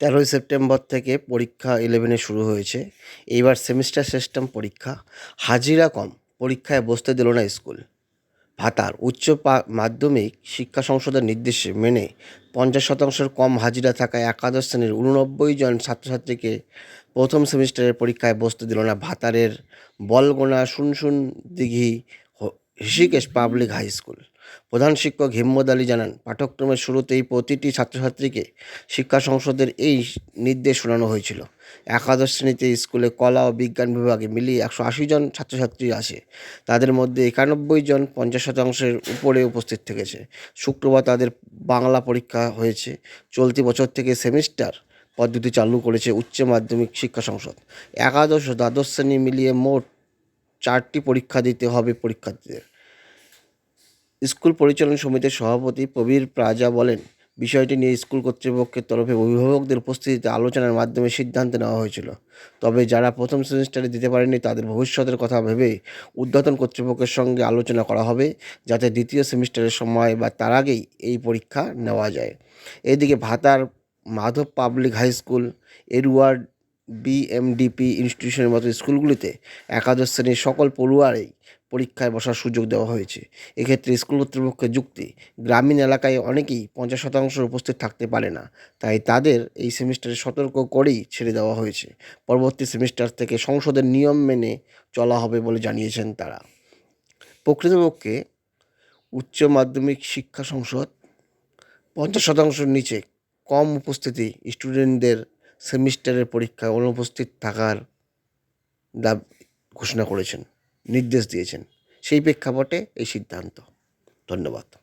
তেরোই সেপ্টেম্বর থেকে পরীক্ষা ইলেভেনে শুরু হয়েছে। এইবার সেমিস্টার সিস্টেম পরীক্ষা। হাজিরা কম, পরীক্ষায় বসতে দিল না স্কুল ভাতার, উচ্চ মাধ্যমিক শিক্ষা সংসদের নির্দেশে মেনে পঞ্চাশ শতাংশের কম হাজিরা থাকায় একাদশ শ্রেণির উননব্বই জন ছাত্রছাত্রীকে প্রথম সেমিস্টারের পরীক্ষায় বসতে দিল না। ভাতারের Balgona Shunshun Dighi Rishikesh public high school. প্রধান শিক্ষক হিম্মদ আলী জানান, পাঠ্যক্রমের শুরুতেই প্রতিটি ছাত্রছাত্রীকে শিক্ষা সংসদের এই নির্দেশ শোনানো হয়েছিল। একাদশ শ্রেণীতে স্কুলে কলা ও বিজ্ঞান বিভাগে মিলিয়ে একশো আশি জন ছাত্রছাত্রী আছে তাদের মধ্যে একানব্বই জন পঞ্চাশ শতাংশের উপরে উপস্থিত থেকেছে। শুক্রবার তাদের বাংলা পরীক্ষা হয়েছে। চলতি বছর থেকে সেমিস্টার পদ্ধতি চালু করেছে উচ্চ মাধ্যমিক শিক্ষা সংসদ। একাদশ ও দ্বাদশ শ্রেণি মিলিয়ে মোট চারটি পরীক্ষা দিতে হবে পরীক্ষার্থীদের। স্কুল পরিচালন সমিতির সভাপতি প্রবীর প্রাজা বলেন, বিষয়টি নিয়ে স্কুল কর্তৃপক্ষের তরফে অভিভাবকদের উপস্থিতিতে আলোচনার মাধ্যমে সিদ্ধান্ত নেওয়া হয়েছিল। তবে যারা প্রথম সেমিস্টারে দিতে পারেনি তাদের ভবিষ্যতের কথা ভেবে ঊর্ধ্বতন কর্তৃপক্ষের সঙ্গে আলোচনা করা হবে, যাতে দ্বিতীয় সেমিস্টারের সময় বা তার আগেই এই পরীক্ষা নেওয়া যায়। এদিকে Bhatar Madhab public high school এরওয়ার্ড BMDP ইনস্টিটিউশনের মতো স্কুলগুলিতে একাদশ শ্রেণির সকল পড়ুয়ারই পরীক্ষায় বসার সুযোগ দেওয়া হয়েছে। এক্ষেত্রে স্কুল কর্তৃপক্ষের যুক্তি, গ্রামীণ এলাকায় অনেকেই পঞ্চাশ শতাংশ উপস্থিত থাকতে পারে না। তাই তাদের এই সেমিস্টারে সতর্ক করেই ছেড়ে দেওয়া হয়েছে। পরবর্তী সেমিস্টার থেকে সংসদের নিয়ম মেনে চলা হবে বলে জানিয়েছেন তারা। প্রকৃতপক্ষে উচ্চ মাধ্যমিক শিক্ষা সংসদ পঞ্চাশ শতাংশের নিচে কম উপস্থিতি স্টুডেন্টদের সেমিস্টারের পরীক্ষা অনুপস্থিত থাকার দাব ঘোষণা করেছেন নির্দেশ দিয়েছেন। সেই প্রেক্ষাপটে এই সিদ্ধান্ত। ধন্যবাদ।